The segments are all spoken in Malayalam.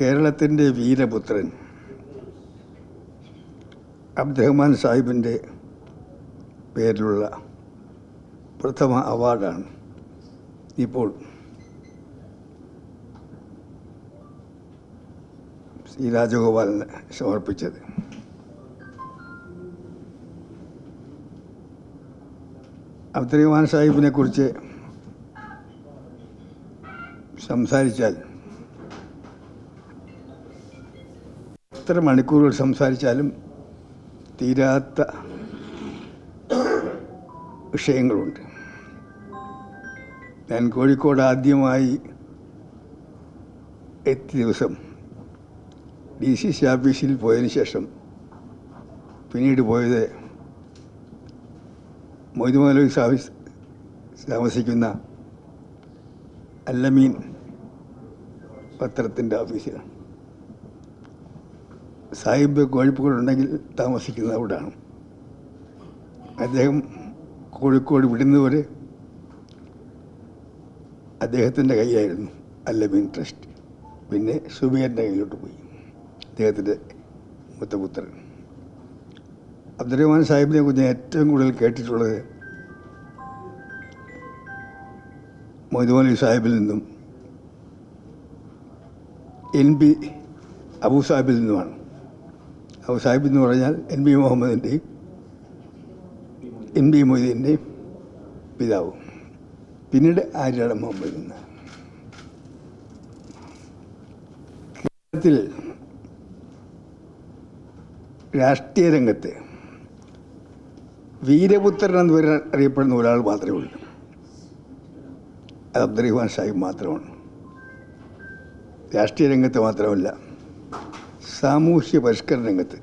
കേരളത്തിന്റെ വീരപുത്രൻ അബ്ദുറഹ്മാൻ സാഹിബിന്റെ പേരിലുള്ള പ്രഥമ അവാർഡാണ് ഇപ്പോൾ ശ്രീ രാജഗോപാലിന് സമർപ്പിച്ചത്. അബ്ദുറഹ്മാൻ സാഹിബിനെ കുറിച്ച് സംസാരിച്ചാൽ എത്ര മണിക്കൂറുകൾ സംസാരിച്ചാലും തീരാത്ത വിഷയങ്ങളുണ്ട്. ഞാൻ കോഴിക്കോട് ആദ്യമായി എത്തിയ ദിവസം ഡി സി സി ഓഫീസിൽ പോയതിന് ശേഷം പിന്നീട് പോയത് മൊയ്തുമലി സാഫീസ് താമസിക്കുന്ന അല്ലമീൻ പത്രത്തിന്റെ ഓഫീസിലാണ്. സാഹിബ് കോഴിക്കോടുണ്ടെങ്കിൽ താമസിക്കുന്നത് അവിടെയാണ് അദ്ദേഹം കോഴിക്കോട് വിടുന്നവരെ അദ്ദേഹത്തിന്റെ കൈയായിരുന്നു അല്ലമീൻ ട്രസ്റ്റ്. പിന്നെ സുബിയന്റെ കയ്യിലോട്ട് പോയി. അദ്ദേഹത്തിന്റെ മുത്തപുത്രൻ. അബ്ദുറഹ്മാൻ സാഹിബിനെ കുറിച്ച് ഏറ്റവും കൂടുതൽ കേട്ടിട്ടുള്ളത് മൊയ്തുമലി സാഹിബിൽ നിന്നും എൻ ബി അബു സാഹിബിൽ നിന്നുമാണ്. സാഹിബ് എന്ന് പറഞ്ഞാൽ എൻ ബി മുഹമ്മദിന്റെയും എൻ ബി മൊയ്തീന്റെയും പിതാവ്. പിന്നീട് ആര്യാട മുഹമ്മദ് എന്ന്? കേരളത്തിൽ രാഷ്ട്രീയ രംഗത്ത് വീരപുത്രൻ എന്ന് പേര് അറിയപ്പെടുന്ന ഒരാൾ മാത്രമേ ഉള്ളൂ. അത് അബ്ദുറഹ്മാൻ സാഹിബ് മാത്രമാണ്. രാഷ്ട്രീയ രംഗത്ത് മാത്രമല്ല. സാമൂഹ്യ പരിഷ്കരണ രംഗത്ത്.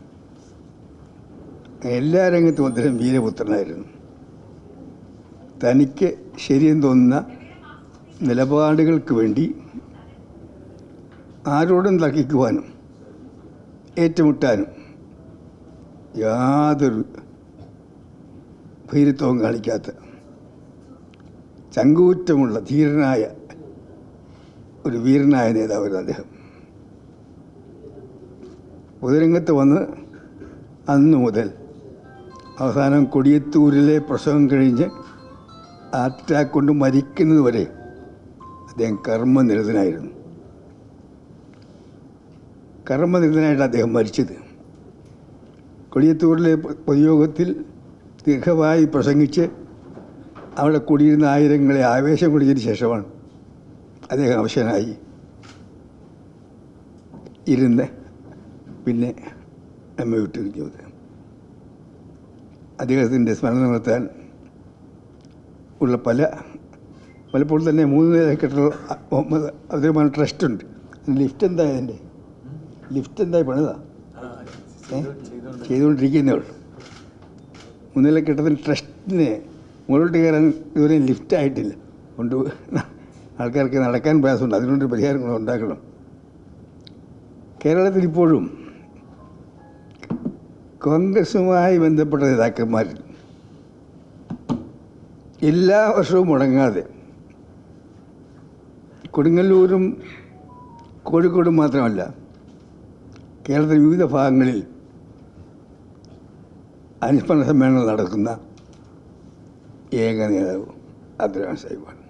എല്ലാ രംഗത്തും അദ്ദേഹം വീരപുത്രനായിരുന്നു. തനിക്ക് ശരിയെന്ന് തോന്നുന്ന നിലപാടുകൾക്ക് വേണ്ടി ആരോടും തർക്കിക്കുവാനും ഏറ്റുമുട്ടാനും യാതൊരു ഭീരുത്വവും കാണിക്കാത്ത ചങ്കൂറ്റമുള്ള ധീരനായ ഒരു വീരനായ നേതാവായിരുന്നു അദ്ദേഹം. പൊതുരംഗത്ത് വന്ന് അന്നു മുതൽ അവസാനം കൊടിയത്തൂരിലെ പ്രസവം കഴിഞ്ഞ് അറ്റാക്ക് കൊണ്ട് മരിക്കുന്നത് വരെ അദ്ദേഹം കർമ്മനിരതനായിരുന്നു. കർമ്മനിരതനായിട്ട് അദ്ദേഹം മരിച്ചത്. കൊടിയത്തൂരിലെ പൊതുയോഗത്തിൽ ദീർഘമായി പ്രസംഗിച്ച് അവിടെ കൂടിയിരുന്ന ആയിരങ്ങളെ ആവേശം കുടിച്ചതിന് ശേഷമാണ് അദ്ദേഹം അവശനായി ഇരുന്ന് പിന്നെ നമ്മെ വിട്ടിരിക്കുന്നത് അദ്ദേഹത്തിന്റെ സ്മരണ നിർത്താൻ ഉള്ള പല പലപ്പോഴും തന്നെ മൂന്ന് നില മുഹമ്മദ് അബ്ദുറഹ്മാൻ ട്രസ്റ്റ് ഉണ്ട്. ലിഫ്റ്റ് എന്താ അതിന്റെ? ലിഫ്റ്റ് എന്തായി പണിതാ? ചെയ്തുകൊണ്ടിരിക്കുന്നേ ഉള്ളൂ. മൂന്നില കെട്ടിടത്തിൽ ട്രസ്റ്റിന് മുകളിലോട്ട് കയറാൻ ഇതുവരെ ലിഫ്റ്റ് ആയിട്ടില്ല. കൊണ്ട് ആൾക്കാർക്ക് നടക്കാൻ പ്രയാസമുണ്ട്. അതിനൊരു പരിഹാരങ്ങൾ ഉണ്ടാക്കണം. കേരളത്തിൽ ഇപ്പോഴും കോൺഗ്രസുമായി ബന്ധപ്പെട്ട നേതാക്കന്മാരിൽ എല്ലാ വർഷവും മുടങ്ങാതെ കൊടുങ്ങല്ലൂരും കോഴിക്കോടും മാത്രമല്ല കേരളത്തിലെ വിവിധ ഭാഗങ്ങളിൽ അനുസ്മരണ സമ്മേളനം നടക്കുന്ന ഏക നേതാവ് അബ്ദുറഹ്മാൻ സാഹിബാണ്.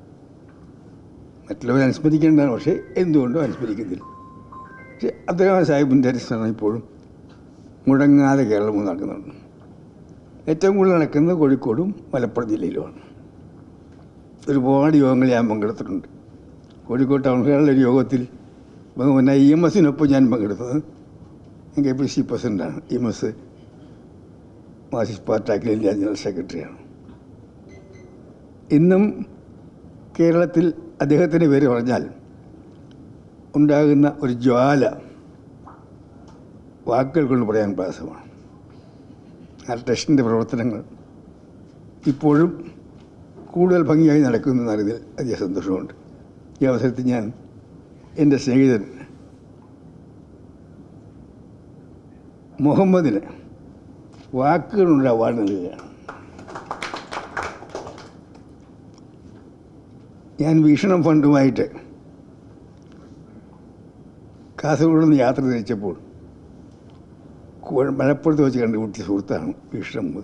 മറ്റുള്ളവർ അനുസ്മരിക്കേണ്ടതാണ് പക്ഷേ എന്തുകൊണ്ടും അനുസ്മരിക്കുന്നില്ല. പക്ഷേ അബ്ദുറഹ്മാൻ സാഹിബിന്റെ അനുസ്മരണം ഇപ്പോഴും മുടങ്ങാതെ കേരളം നടക്കുന്നുണ്ട്. ഏറ്റവും കൂടുതൽ നടക്കുന്നത് കോഴിക്കോടും മലപ്പുറം ജില്ലയിലുമാണ്. ഒരുപാട് യോഗങ്ങൾ ഞാൻ പങ്കെടുത്തിട്ടുണ്ട്. കോഴിക്കോട് ടൗൺ ഹാളിലെ ഒരു യോഗത്തിൽ പിന്നെ ഇ എം എസിനൊപ്പം ഞാൻ പങ്കെടുത്തത് ഞാൻ കെ പി സി പ്രസിഡന്റാണ് E M S Marxist party അഖിലേന്ത്യാ ജനറൽ സെക്രട്ടറിയാണ്. ഇന്നും കേരളത്തിൽ അദ്ദേഹത്തിന്റെ പേര് പറഞ്ഞാൽ ഉണ്ടാകുന്ന ഒരു ജ്വാല വാക്കുകൾ കൊണ്ട് പറയാൻ പ്രയാസമാണ്. ആ ട്രസ്റ്റിന്റെ പ്രവർത്തനങ്ങൾ ഇപ്പോഴും കൂടുതൽ ഭംഗിയായി നടക്കുന്നു എന്നറിയതിൽ അധികം സന്തോഷമുണ്ട്. ഈ അവസരത്തിൽ ഞാൻ എന്റെ സ്നേഹിതൻ മുഹമ്മദിന് വാക്കുകളുണ്ട് അവാർഡ് നൽകുകയാണ്. ഞാൻ വീക്ഷണം ഫണ്ടുമായിട്ട് കാസർഗോഡ് നിന്ന് യാത്ര തിരിച്ചപ്പോൾ മലപ്പുറത്ത് വെച്ച് കണ്ടുപിടിച്ച സുഹൃത്താണ് കൃഷ്ണൻ.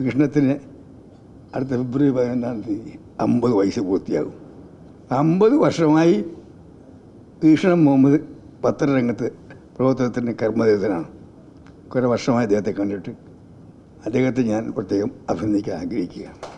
ഭീഷണത്തിന് അടുത്ത ഫെബ്രുവരി പതിനൊന്നാം തീയതി അമ്പത് വയസ്സ് പൂർത്തിയാകും. അമ്പത് വർഷമായി കൃഷ്ണൻ മുഹമ്മദ് പത്രരംഗത്ത് പ്രവർത്തനത്തിന്റെ കർമ്മദേവനാണ് കുറേ വർഷമായി അദ്ദേഹത്തെ കണ്ടിട്ട് അദ്ദേഹത്തെ ഞാൻ പ്രത്യേകം അഭിനന്ദിക്കാൻ ആഗ്രഹിക്കുകയാണ്.